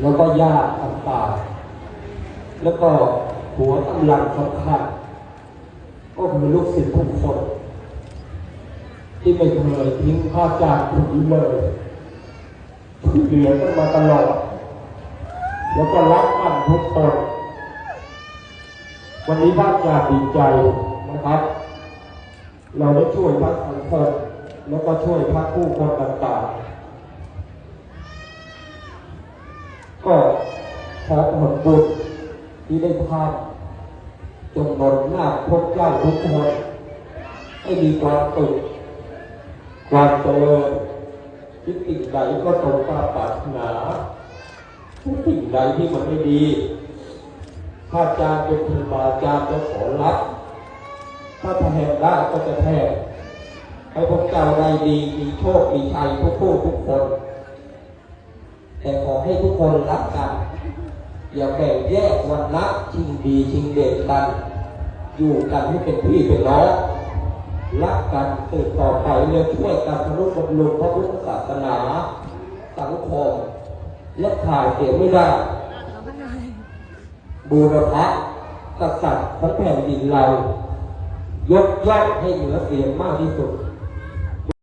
แล้วก็ญาติต่างๆแล้วก็หัวกำลังสำคัญก็คือลูกศิษย์ทุกคน ที่ไม่เคยทิ้งข้าจากผมเลยที่เหลือกันมาตลอด แล้วก็รักกันทุกคน วันนี้บ้านยาดีใจนะครับ เราได้ช่วยพักสังคมแล้วก็ช่วยพักผู้คนต่างๆ ก็ขอผลบุญที่ได้ทำจงนนหน้าพวกเจ้าทุกคนให้มีความสุขความเจริญคิดสิ่งใดก็ตรงตามปรารถนาทุกสิ่งใดที่มันไม่ดีถ้อาจารย์เป็นครูบาอาจารย์จะขอรับถ้าแทนได้ก็จะแทนให้พวกเจ้าได้ดีมีโชคมีชัยทุกผู้ทุกคน แต่ขอให้ทุกคนรักกัน อย่าแบ่งแยกวันละชิงดีชิงเด่นกัน อยู่กันให้เป็นพี่เป็นน้องรักกันสืบต่อไปเรื่อช่วยกันทะลุบำรุงพระพุทธศาสนา สังคม และข่าวเสียไม่ได้บูรพะกษัตริย์ของแผ่นดินเรา ยกย่องให้เหนือเสียงมากที่สุด